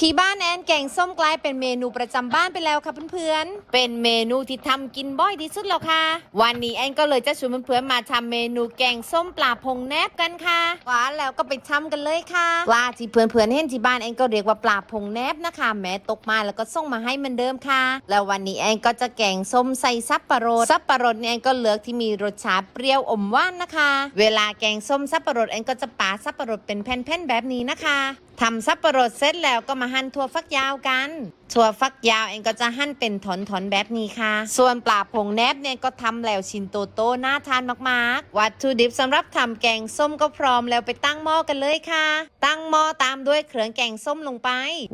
ที่บ้านแอนแกงส้มกลายเป็นเมนูประจำบ้านไปแล้วค่ะเพื่อนๆ เป็นเมนูที่ทำกินบ่อยที่สุดแล้วค่ะ วันนี้แอนก็เลยจะชวนเพื่อนๆมาทำเมนูแกงส้มปลาพงแนบกันค่ะว้าแล้วก็ไปทำกันเลยค่ะ ปลาที่เพื่อนๆเห็นที่บ้านแอนก็เรียกว่าปลาพงแนบนะคะ แม้ตกมาแล้วก็ส่งมาให้เหมือนเดิมค่ะ แล้ววันนี้แอนก็จะแกงส้มใส่ซับปะรดซับปะรดเนี่ยแอนก็เลือกที่มีรสชาติเปรี้ยวอมหวานนะคะ เวลาแกงส้มซับปะรดแอนก็จะปาซับปะรดเป็นแผ่นๆแบบนี้นะคะ ทำซับปะรดเสร็จแล้วก็มาหั่นถั่วฟักยาวกันถั่วฟักยาวเองก็จะหั่นเป็นถอนๆแบบนี้ค่ะ ส่วนปลาผงแนบเนี่ยก็ทำแล้วชิ้นโตๆน่าทานมากๆ วัตถุดิบสำหรับทำแกงส้มก็พร้อมแล้วไปตั้งหม้อกันเลยค่ะ ตั้งหม้อตามด้วยเครื่องแกงส้มลงไป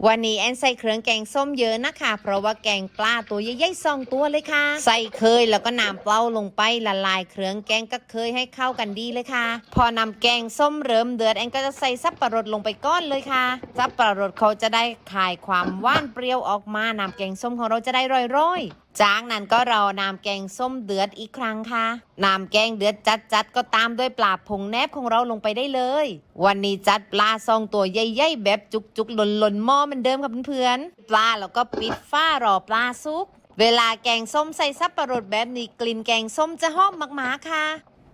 วันนี้แอนใส่เครื่องแกงส้มเยอะนะคะ เพราะว่าแกงปลาตัวใหญ่ๆสองตัวเลยค่ะ ใส่เคยแล้วก็น้ำเปล่าลงไปละลายเครื่องแกงก็เคยให้เข้ากันดีเลยค่ะ พอนำแกงส้มเริ่มเดือดแอนก็จะใส่ซับปะรดลงไปก้อนเลยค่ะซับปะรดเขาจะได้คายความหว่านเปรี้ยวออกมาน้ำแกงส้มของเราจะได้ร่อยๆ จากนั้นก็เราน้ำแกงส้มเดือดอีกครั้งค่ะน้ำแกงเดือดจัดๆก็ตามด้วยปลาผงแนบของเราลงไปได้เลย วันนี้จัดปลาซองตัวใหญ่ๆแบบจุกๆหล่นๆหม้อเหมือนเดิมค่ะเพื่อนๆปลาแล้วก็ปิดฝ้ารอปลาซุก เวลาแกงส้มใส่ซับปะรดแบบนี้กลิ่นแกงส้มจะหอมมากๆค่ะ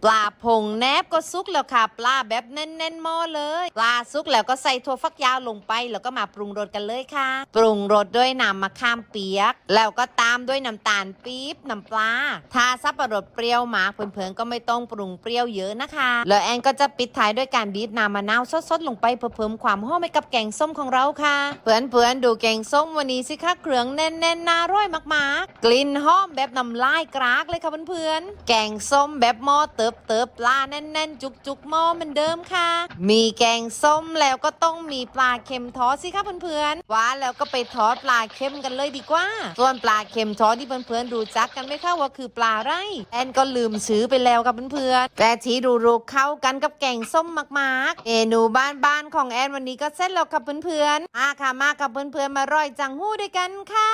ปลาผงแนบก็ซุกแล้วค่ะ ปลาแบบแน่นๆหม้อเลย ปลาซุกแล้วก็ใส่ถั่วฟักยาวลงไป แล้วก็มาปรุงรสกันเลยค่ะ ปรุงรสด้วยน้ำมะขามเปียก แล้วก็ตามด้วยน้ำตาลปี๊บน้ำปลาถ้าซับปะรดเปรี้ยวมากเพื่อนๆก็ไม่ต้องปรุงเปรี้ยวเยอะนะคะ แล้วแอนก็จะปิดท้ายด้วยการบีบน้ำมะนาวสดๆลงไปเพื่อเพิ่มความหอมให้กับแกงส้มของเราค่ะ เพื่อนๆดูแกงส้มวันนี้สิคะเครื่องแน่นๆน่าร่อยมากๆ กลิ่นหอมแบบน้ำลายกรากเลยค่ะเพื่อนๆแกงส้มแบบหม้อเติบเติบปลาแน่นๆ จุกๆหม้อเหมือนเดิมค่ะ มีแกงส้มแล้วก็ต้องมีปลาเค็มทอดสิคะเพื่อนๆว่าแล้วก็ไปทอดปลาเค็มกันเลยดีกว่า ส่วนปลาเค็มทอดที่เพื่อนๆรู้จักกันไหมคะว่าคือปลาไรแอนก็ลืมชื่อไปแล้วกับเพื่อนๆแต่ที่รู้ๆเข้ากันกับแกงส้มมากๆเมนูบ้านๆของแอนวันนี้ก็เสร็จแล้วกับเพื่อนๆมาค่ะมากับเพื่อนๆมาร่อยจังหู้ด้วยกันค่ะ